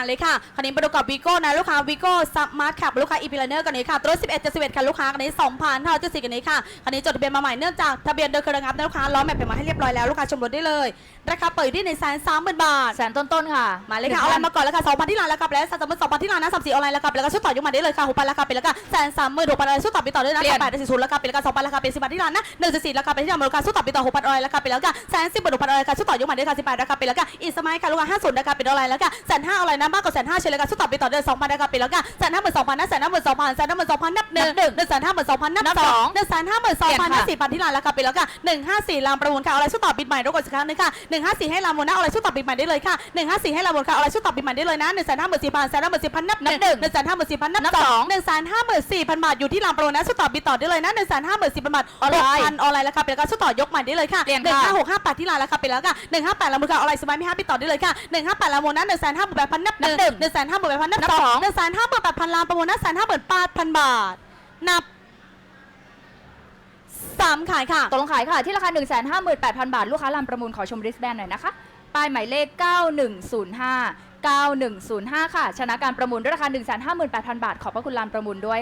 การเลยค่ะคันนี้มาดูกับวีโก้นะลูกค้าวีโก้สมาร์ทแคปลูกค้าอีพีลเนอร์กันนี้ค่ะตัว11 71ค่ะลูกค้ากันนี้2,000เท่าจะสิกันนี้ค่ะคันนี้จดทะเบียนมาใหม่เนื่องจากทะเบียนเดินเครื่องงับนะลูกค้าล้อแม็กเป็นมาให้เรียบร้อยแล้วลูกค้าชมรถได้เลยราคาเปิดที่ในแสนสามหมื่นบาทแสนต้นๆค่ะมาเลยค่ะเอาอะไรมาก่อนแล้วค่ะสองพันที่ร้านแล้วค่ะแล้วสามสองพันที่ร้านนะสามสี่ออนไลน์แล้วค่ะแล้วก็ชุดต่อยกมาได้เลยค่ะหกพันราคาเป็นแล้วก็แสนสามหมื่นหกพันอะไรชุดต่อไปต่อด้วยนะเปลี่ยนแปดสี่ศูนย์ราคาเป็นแล้วก็สองพันราคาเป็นสิบบาทที่ร้านนะหนึ่งสี่ราคาเป็นที่ร้านราคาชุดต่อไปต่อหกพันออนไลน์ราคาเป็นแล้วก็แสนสิบบาทหกพันออนไลน์ค่ะชุดต่อยกมาได้ค่ะสิบแปดราคาเป็นแล้วก็อีสมัยค่ะลูกค้าห้าศูนย์ราคาเป็นออนไลน์แล้วก็แสนห้าออนไลน์นะมากกว่าแสนห้าเฉลี่ยราคาชุดต่อไปต่อเดือนสองพันราคาเป็นแล้วก็แสนห้าหมื่นสองพันนะแสนห้าหมื่นสองพันแสนห้าหมื่นสองพันนับหนึ่งนับหนึ่งหนึ่งแสนห้าหมื่นสองพันนับนับสสอองงหนึ่งแสนห้าหมื่นสองพันเปลี่ยนค่ะนะสี่พันที่ร้านราคาเป็นแล้วก็หนึ่งห้าสี่ลำประมูลค่ะเอาอะไรชุดต่อปิดใหม่รบกวนสักครั้งหนึงค่ะหนึ่งห้าสี่ให้ลำมูลนะเอาอะไรชุดต่อปิดใหม่ได้เลยค่ะหนึ่งห้าสี่ให้ลำมูลค่ะเอาอะไรชุดต่อปิดใหม่ได้เลยนะหนึ่งแสนห้าหมื่นสี่พันแสนห้าหมื่นสี่พันนับหนึ่งนับหนึ่งหนึ่งแสนห้าหมื่นสี่พันนับนับสสอองงหนึ่งแสนห้าหมื่นสี่พันบาทอยู่ที่ลำประมูลนะชุดต่อปิดต่อได้เลยนะหนึ่งแสนห้าหมื่นสี่พันบาทออนไลน์พันออนไลน์ราคาเป็นแล้วก็ชุดต่อยกใหม่ได้เลยค่ะเปลี่ยนหนึ่งค่ะห้าหกห้าแปดที่ร้านราคาเป็นแล้วค่ะหนึ่งห้าแปดลำมูลค่ะเอาอะไรสมัยมีห้าปิดต่อได้เลยค่ะหนึ่งห้าแปดลำมูลนะหนึ่งแสนห้าหมื่นแปดพันนับหนึ่งนับหนึ่งหนึ่งแสนห้าหมื่นแปดพันนับนับสสอองงหนึ่งแสนห้าหมื่นแปดพันลำประมูลนะแสนห้าหมื่นแปดพันบาท นับสามขายค่ะ ตกลงขายค่ะ ที่ราคา 158,000 บาท ลูกค้าลำประมูลขอชมริสแบนหน่อยนะคะ ป้ายหมายเลข 9105 9105 ค่ะ ชนะการประมูลด้วยราคา 158,000 บาท ขอบพระคุณลำประมูลด้วย